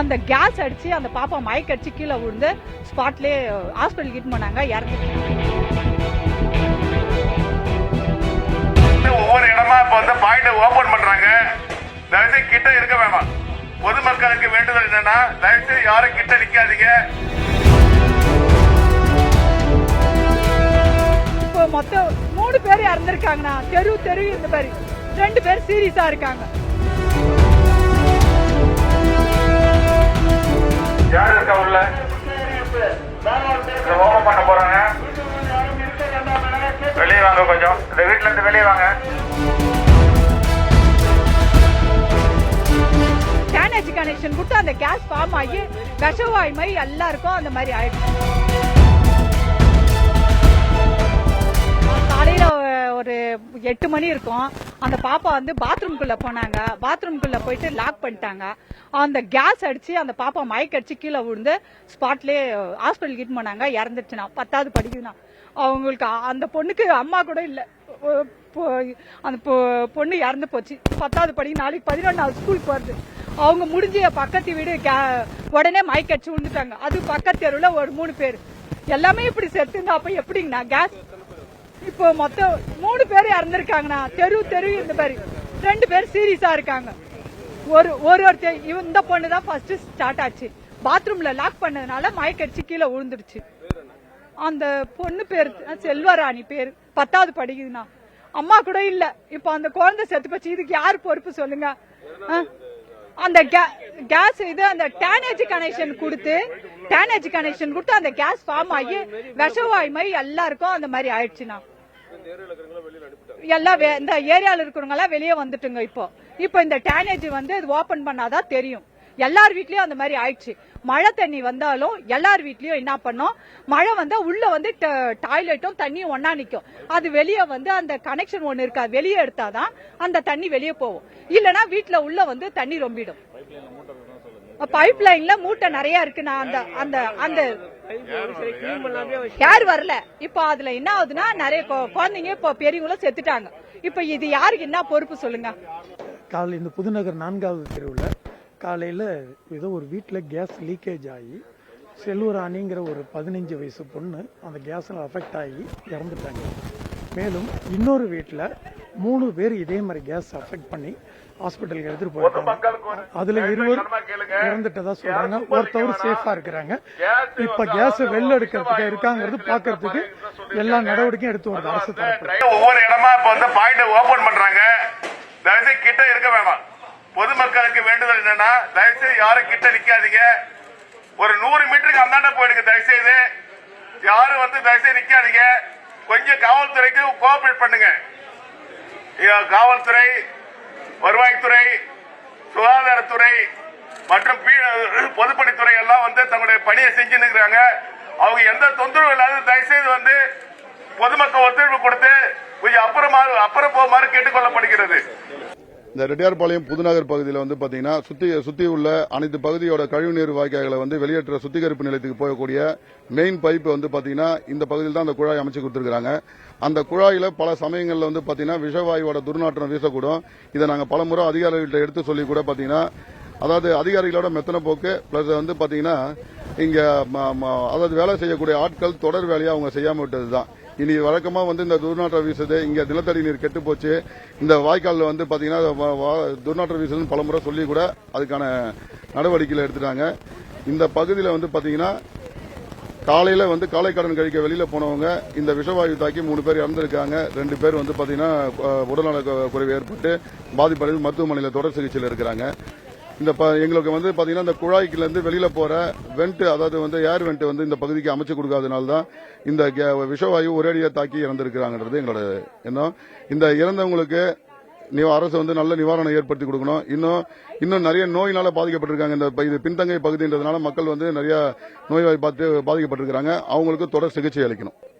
அந்த கேஸ் அடிச்சு அந்த பாப்பா மயக்க அடிச்சு கீழே விழுந்து ஸ்பாட்லயே ஹாஸ்பிட்டல் கிட் பண்ணாங்க இறந்து ஒவ்வொரு இடமா இப்ப வந்து பாயிண்ட் ஓபன் பண்றாங்க. தயவுசெய்து கிட்ட இருக்க வேணாம். பொதுமக்களுக்கு வேண்டுதல் என்னன்னா தயவுசெய்து யாரும் கிட்ட நிக்காதீங்க. இப்போ மொத்தம் மூணு பேர் இறந்துருக்காங்கண்ணா. தெரு தெரு இந்த மாதிரி. ரெண்டு பேர் சீரியஸா இருக்காங்க. யார் இருக்கா உள்ள? ஓபன் பண்ண போறாங்க. வெளியே வாங்க கொஞ்சம். இந்த வீட்டுல இருந்து வெளியே வாங்க. கேனேஜ் கனெக்ஷன் கொடுத்து அந்த கேஸ் ஃபார்ம் ஆகி விஷவாய் மாதிரி எல்லாருக்கும் அந்த மாதிரி ஆயிடுச்சு காலையில் ஒரு எட்டு மணி இருக்கும். அந்த பாப்பா வந்து பாத்ரூம்குள்ள போனாங்க. பாத்ரூம்குள்ள போயிட்டு லாக் பண்ணிட்டாங்க. அந்த கேஸ் அடிச்சு அந்த பாப்பா மயக்க அடிச்சு கீழே விழுந்து ஸ்பாட்லயே ஹாஸ்பிட்டல் கிட் போனாங்க. இறந்துச்சுனா பத்தாவது படிக்குதுண்ணா அவங்களுக்கு அந்த பொண்ணுக்கு அம்மா கூட இல்லை. அந்த பொ- பொண்ணு இறந்து போச்சு. பத்தாவது படி நாளைக்கு பதினொன்றாவது ஸ்கூல் போகிறது அவங்க முடிஞ்ச பக்கத்து வீடு கே- உடனே மயக்கடிச்சு விழுந்துட்டாங்க. அது பக்கத்து தெருவில் ஒரு மூணு பேர். எல்லாமே இப்படி செத்துருந்தா அப்போ எப்படிங்கண்ணா? கேஸ் இப்போ மொத்தம் மூணு பேர் இறந்துருக்காங்கண்ணா. தெரு தெரு இந்த மாதிரி. ரெண்டு பேர் சீரியஸா இருக்காங்க. ஒரு ஒரு ஒருத்தர் இந்த பொண்ணு தான் ஃபர்ஸ்ட் ஸ்டார்ட் ஆச்சு. பாத்ரூம்ல லாக் பண்ணதுனால மயக்கடிச்சு கீழே விழுந்துருச்சு. அந்த பொண்ணு பேர் செல்வராணி பேர் பத்தாவது படிக்குதுண்ணா. அம்மா கூட இல்ல. இப்போ அந்த குழந்தை செத்து போச்சு. இதுக்கு யார் பொறுப்பு சொல்லுங்க? ஆ? அந்த கேஸ் இது அந்த டேனேஜ் கனெக்ஷன் கொடுத்து டேனேஜ் கனெக்ஷன் கொடுத்து அந்த கேஸ் ஃபார்ம் ஆகி விஷவாய் மாதிரி எல்லாருக்கும் அந்த மாதிரி ஆயிடுச்சுண்ணா. எல்லாம் வே- இந்த ஏரியாவில் இருக்கிறவங்க எல்லாம் வெளியே வந்துட்டுங்க இப்போ. இப்போ இந்த டேனேஜ் வந்து இது ஓபன் பண்ணாதான் தெரியும். எல்லார் வீட்லயும் அந்த மாதிரி ஆயிடுச்சு. மழை தண்ணி வந்தாலும் எல்லார் வீட்லயும் என்ன பண்ணோம்? மழை வந்தா உள்ள வந்து டாய்லெட்டும் தண்ணியும் ஒன்னா நிக்கும். அது வெளியே வந்து அந்த கனெக்ஷன் ஒண்ணு இருக்காது வெளியே எடுத்தாதான் அந்த தண்ணி வெளியே போகும். இல்லனா வீட்டுல உள்ள வந்து தண்ணி ரொம்பிடும். பைப் லைன்ல மூட்டை நிறைய இருக்கு. நான் அந்த அந்த அந்த யார் வரல? இப்போ அதுல என்ன ஆகுதுன்னா நிறைய குழந்தைங்க இப்போ பெரியவங்களும் செத்துட்டாங்க. இப்ப இது யாருக்கு என்ன பொறுப்பு சொல்லுங்க? காலையில் இந்த புதுநகர் நான்காவது தெருவில் காலையில் ஏதோ ஒரு வீட்டில் கேஸ் லீக்கேஜ் ஆகி செல்வராணிங்கிற ஒரு பதினஞ்சு வயசு பொண்ணு அந்த கேஸில் அஃபெக்ட் ஆகி இறந்துட்டாங்க. மேலும் இன்னொரு வீட்டில் மூணு பேர் இதே மாதிரி கேஸ் அஃபெக்ட் பண்ணி ஹாஸ்பிட்டலுக்கு எடுத்துட்டு போயிருக்காங்க அதுல இருவர் இறந்துட்டதா சொல்றாங்க. ஒருத்தவர் சேஃபா இருக்கிறாங்க இப்ப கேஸ் வெளில எடுக்கிறதுக்கு இருக்காங்கிறது பாக்குறதுக்கு எல்லா நடவடிக்கையும் எடுத்து வருது. அரசு ஒவ்வொரு இடமா இப்ப வந்து பாயிண்ட் ஓபன் பண்றாங்க. கிட்ட இருக்க வேணாம். பொதுமக்களுக்கு வேண்டுதல் என்னன்னா தயவுசெய்து யாரும் கிட்ட நிக்காதீங்க. ஒரு நூறு மீட்டருக்கு அந்தாண்ட போயிடுங்க தயவுசெய்து. யாரும் வந்து தயவுசெய்து நிக்காதீங்க. கொஞ்சம் காவல்துறைக்கு கோஆபரேட் பண்ணுங்க. காவல்துறை வருவாய்த்துறை சுகாதாரத்துறை மற்றும் பொதுப்பணித்துறை எல்லாம் வந்து தங்களுடைய பணியை செஞ்சு நிற்கிறாங்க அவங்க எந்த தொந்தரவும் இல்லாத தயவுசெய்து வந்து பொதுமக்கள் ஒத்துழைப்பு கொடுத்து கொஞ்சம் அப்புறமா அப்புறம் போகுமாறு கேட்டுக்கொள்ளப்படுகிறது. இந்த ரெட்டியார்பாளையம் புதுநகர் பகுதியில் வந்து பாத்தீங்கன்னா சுத்தி சுத்தி உள்ள அனைத்து பகுதியோட கழிவுநீர் வாய்க்கால்களை வந்து வெளியேற்ற சுத்திகரிப்பு நிலையத்துக்கு போகக்கூடிய மெயின் பைப் வந்து பாத்தீங்கன்னா இந்த பகுதியில் தான் அந்த குழாய் அமைச்சு கொடுத்துருக்காங்க அந்த குழாயில பல சமயங்களில் வந்து பாத்தீங்கன்னா விஷவாயுவோட துர்நாற்றம் வீசக்கூடும். இதை நாங்கள் பலமுறை அதிகாரிகள்கிட்ட எடுத்து சொல்லி கூட பாத்தீங்கன்னா அதாவது அதிகாரிகளோட மெத்தனை போக்கு பிளஸ் வந்து பாத்தீங்கன்னா இங்க ம- ம- அதாவது வேலை செய்யக்கூடிய ஆட்கள் தொடர் வேலையை அவங்க செய்யாம விட்டதுதான். இனி வழக்கமா வந்து இந்த துர்நாற்றம் வீசுது. இங்க நிலத்தடி நீர் கெட்டு போச்சு. இந்த வாய்க்கால்ல வந்து பாத்தீங்கன்னா துர்நாற்றம் வீசுதுன்னு பலமுறை சொல்லி கூட அதுக்கான நடவடிக்கையில் எடுத்துட்டாங்க. இந்த பகுதியில் வந்து பாத்தீங்கன்னா காலையில வந்து காலை கடன் கழிக்க வெளியில போனவங்க இந்த விஷவாயு தாக்கி மூணு பேர் இறந்துருக்காங்க. ரெண்டு பேர் வந்து பாத்தீங்கன்னா உடல்நல குறைவு ஏற்பட்டு பாதிப்படைந்து மருத்துவமனையில் தொடர் சிகிச்சையில் இருக்கிறாங்க. இந்த ப- எங்களுக்கு வந்து பாத்தீங்கன்னா இந்த குழாய்க்குல இருந்து வெளியில போற வெண்ட் அதாவது வந்து ஏர் வெண்ட் வந்து இந்த பகுதிக்கு அமைச்சு கொடுக்காதனால தான் இந்த கே- விஷவாயு ஒரேடியா தாக்கி இறந்திருக்கிறாங்கன்றது எங்களோட எண்ணம். இந்த இறந்தவங்களுக்கு அரசு வந்து நல்ல நிவாரணம் ஏற்படுத்தி கொடுக்கணும். இன்னும் இன்னும் நிறைய நோயினால பாதிக்கப்பட்டிருக்காங்க. இந்த ப- இது பின்தங்கை பகுதின்றதுனால மக்கள் வந்து நிறைய நோய்வாய் பார்த்து பாதிக்கப்பட்டிருக்கிறாங்க. அவங்களுக்கு தொடர் சிகிச்சை அளிக்கணும்.